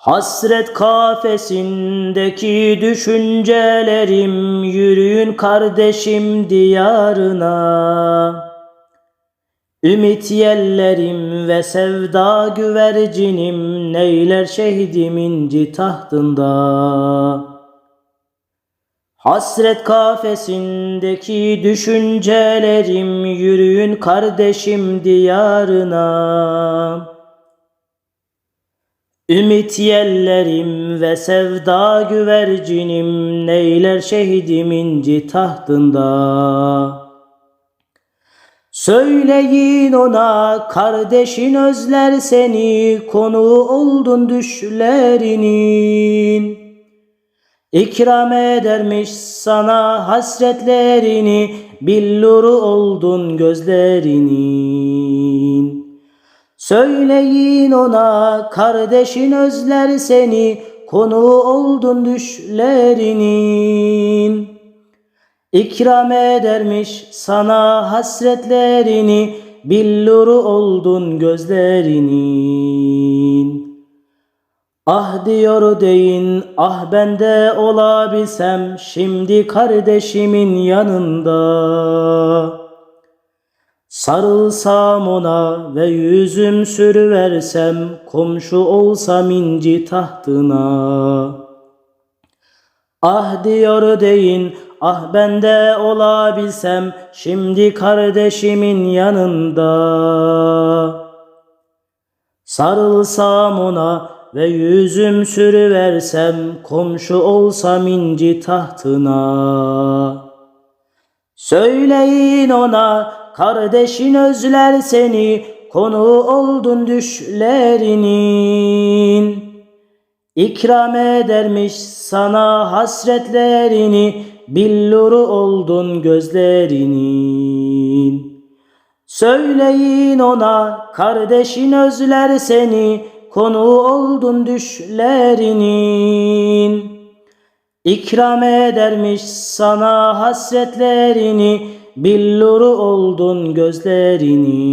Hasret kafesindeki düşüncelerim yürüyün kardeşim diyarına. Ümit yellerim ve sevda güvercinim neyler şehidimin ci tahtında. Hasret kafesindeki düşüncelerim yürüyün kardeşim diyarına. Ümit yellerim ve sevda güvercinim neyler şehidimin ci tahtında. Söyleyin ona kardeşin özler seni konu oldun düşlerinin. İkram edermiş sana hasretlerini billuru oldun gözlerinin. Söyleyin ona kardeşin özler seni konu oldun düşlerinin. İkram edermiş sana hasretlerini billuru oldun gözlerinin. Ah diyor deyin ah ben de olabilsem şimdi kardeşimin yanında. Sarılsam ona ve yüzüm sürüversem komşu olsam inci tahtına. Ah diyor deyin ah ben de olabilsem şimdi kardeşimin yanında. Sarılsam ona ve yüzüm sürüversem komşu olsam inci tahtına. Söyleyin ona kardeşin özler seni konu oldun düşlerinin. İkram edermiş sana hasretlerini billuru oldun gözlerinin. Söyleyin ona kardeşin özler seni konu oldun düşlerinin. İkram edermiş sana hasretlerini Billuru oldun gözlerini.